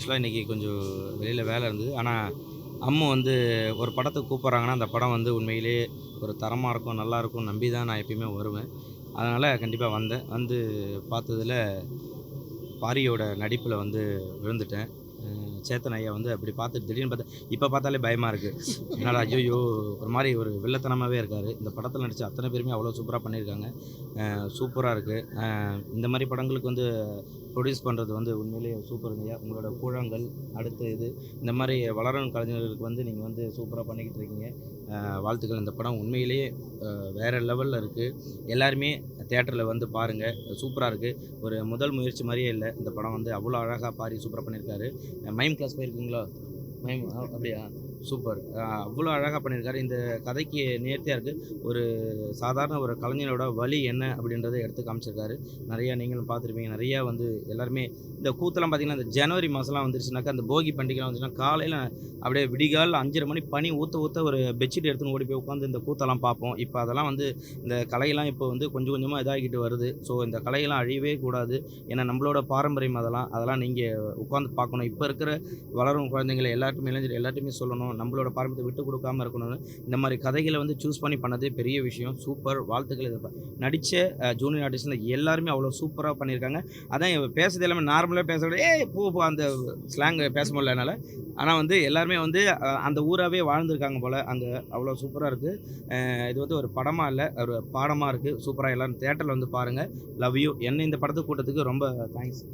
ஆக்சுவலாக இன்றைக்கி கொஞ்சம் வெளியில் வேலை இருந்தது. ஆனால் அம்மு வந்து ஒரு படத்துக்கு கூப்பிட்றாங்கன்னா அந்த படம் வந்து உண்மையிலேயே ஒரு தரமாக இருக்கும் நல்லாயிருக்கும் நம்பி தான் நான் எப்பயுமே வருவேன். அதனால் கண்டிப்பாக வந்தேன். வந்து பார்த்ததுல பாரியோட நடிப்பில் வந்து விழுந்துட்டேன். சேத்தன் ஐயா வந்து அப்படி பார்த்து திடீர்னு பார்த்தா இப்போ பார்த்தாலே பயமாக இருக்குது என்னால் ஐயோ ஒரு மாதிரி ஒரு வில்லத்தனமாகவே இருக்கார். இந்த படத்தில் நடித்த அத்தனை பேருமே அவ்வளோ சூப்பராக பண்ணியிருக்காங்க. சூப்பராக இருக்குது இந்த மாதிரி படங்களுக்கு வந்து ப்ரொடியூஸ் பண்ணுறது வந்து உண்மையிலேயே சூப்பருங்கய்யா உங்களோட கூழாங்கல் அடுத்து இது இந்த மாதிரி வளரும் கலைஞர்களுக்கு வந்து நீங்கள் வந்து சூப்பராக பண்ணிக்கிட்டு இருக்கீங்க. வாழ்த்துக்கள். இந்த படம் உண்மையிலேயே வேறு வேற லெவலில் இருக்குது எல்லாருமே தேட்டரில் வந்து பாருங்கள் சூப்பராக இருக்குது ஒரு முதல் முயற்சி மாதிரியே இல்லை. இந்த படம் வந்து அவ்வளோ அழகாக பாரி சூப்பராக பண்ணியிருக்காரு மைம் கிளாஸ் போயிருக்கீங்களா? மைம் அப்படியா? சூப்பர். அவ்வளோ அழகாக பண்ணியிருக்காரு. இந்த கதைக்கு நேர்த்தியாக இருக்குது ஒரு சாதாரண ஒரு கலைஞரோட வழி என்ன அப்படின்றத எடுத்து காமிச்சிருக்காரு. நிறையா நீங்களும் பார்த்துருப்பீங்க. நிறையா வந்து எல்லாருமே இந்த கூத்தெல்லாம் பார்த்தீங்கன்னா இந்த ஜனவரி மாதம்லாம் வந்துருச்சுனாக்கா அந்த போகி பண்டிகைலாம் வந்துச்சுன்னா காலையில் அப்படியே விடிகால் அஞ்சரை மணி பனி ஊற்ற ஊற்ற ஒரு பெட்ஷீட் எடுத்துன்னு ஓடி போய் உட்காந்து இந்த கூத்தெல்லாம் பார்ப்போம். இப்போ அதெல்லாம் வந்து இந்த கலையெல்லாம் இப்போ வந்து கொஞ்சம் கொஞ்சமாக இதாகிட்டு வருது. ஸோ இந்த கலையெல்லாம் அழியவே கூடாது. ஏன்னா நம்மளோட பாரம்பரியம் அதெல்லாம் அதெல்லாம் நீங்கள் உட்காந்து பார்க்கணும். இப்போ இருக்கிற வளரும் குழந்தைங்களை எல்லாருக்குமே இளைஞர் எல்லாத்தையுமே சொல்லணும். நம்மளோட பாரம்பரியத்தை விட்டு கொடுக்காம இருக்கணும்னு இந்த மாதிரி கதைகளை வந்து சூஸ் பண்ணி பண்ணதே பெரிய விஷயம். சூப்பர் வாழ்த்துக்கள் இது நடித்த ஜூனியர் ஆர்டிஸ்டில் எல்லாருமே அவ்வளோ சூப்பராக பண்ணியிருக்காங்க. அதான் பேசுறது எல்லாமே நார்மலாக பேசுறது ஏ பூ பூ அந்த ஸ்லாங் பேச முடியல என்னால். ஆனால் வந்து எல்லாருமே வந்து அந்த ஊராகவே வாழ்ந்துருக்காங்க போல் அங்கே. அவ்வளோ சூப்பராக இருக்குது இது வந்து ஒரு படமாக இல்லை ஒரு பாடமாக இருக்குது சூப்பராக எல்லோரும் தேட்டரில் வந்து பாருங்கள் லவ் யூ என்ன இந்த படத்துக்கு கூட்டத்துக்கு ரொம்ப தேங்க்ஸ்